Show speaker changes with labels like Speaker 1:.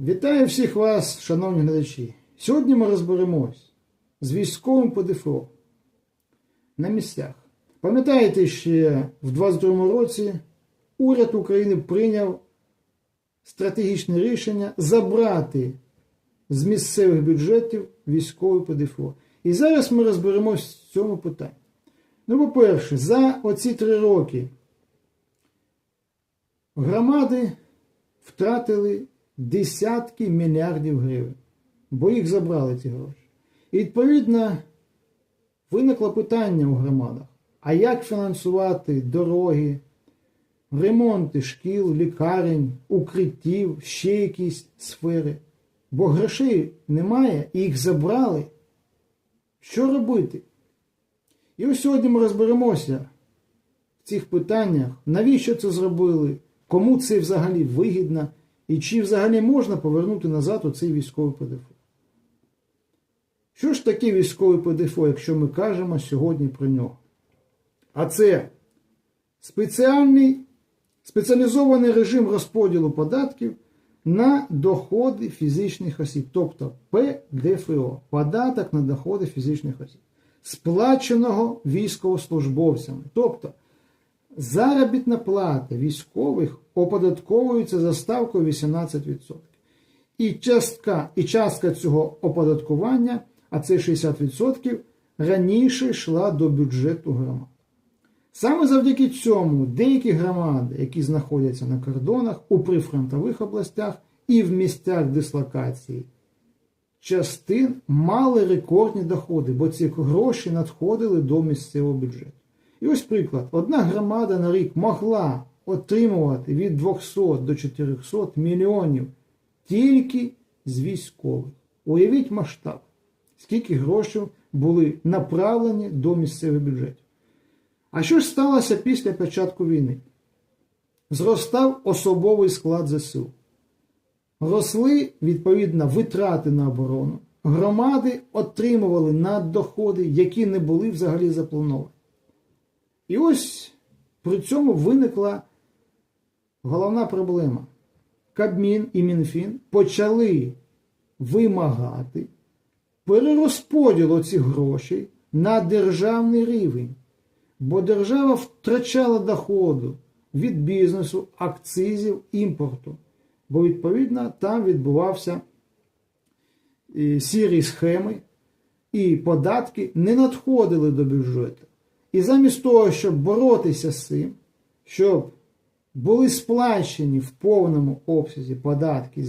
Speaker 1: Вітаю всіх вас, шановні глядачі. Сьогодні ми розберемось з військовим ПДФО на місцях. Пам'ятаєте, ще в 22 році уряд України прийняв стратегічне рішення забрати з місцевих бюджетів військовий ПДФО. І зараз ми розберемось в цьому питанні. Ну, по-перше, за оці три роки громади втратили десятки мільярдів гривень, бо їх забрали ці гроші. І відповідно виникло питання у громадах: а як фінансувати дороги, ремонти шкіл, лікарень, укриттів, ще якісь сфери? Бо грошей немає, і їх забрали. Що робити? І ось сьогодні ми розберемося в цих питаннях, навіщо це зробили, кому це взагалі вигідно, і чи взагалі можна повернути назад оцей військовий ПДФО. Що ж таке військовий ПДФО, якщо ми кажемо сьогодні про нього? А це спеціальний спеціалізований режим розподілу податків на доходи фізичних осіб, тобто ПДФО податок на доходи фізичних осіб, сплаченого військовослужбовцями. Тобто заробітна плата військових оподатковується за ставкою 18%. І частка, і частка цього оподаткування, а це 60%, раніше йшла до бюджету громад. Саме завдяки цьому деякі громади, які знаходяться на кордонах у прифронтових областях і в місцях дислокації, частин мали рекордні доходи, бо ці гроші надходили до місцевого бюджету. І ось приклад: одна громада на рік могла отримувати від 200 до 400 мільйонів тільки з військових. Уявіть масштаб, скільки грошей були направлені до місцевих бюджетів. А що ж сталося після початку війни? Зростав особовий склад ЗСУ. Росли, відповідно, витрати на оборону. Громади отримували наддоходи, які не були взагалі заплановані. І ось при цьому виникла головна проблема. Кабмін і Мінфін почали вимагати перерозподілу цих грошей на державний рівень. Бо держава втрачала доходу від бізнесу, акцизів, імпорту. Бо, відповідно, там відбувався е, сірі схеми, і податки не надходили до бюджету. І замість того, щоб боротися з цим, щоб були сплачені в повному обсязі податки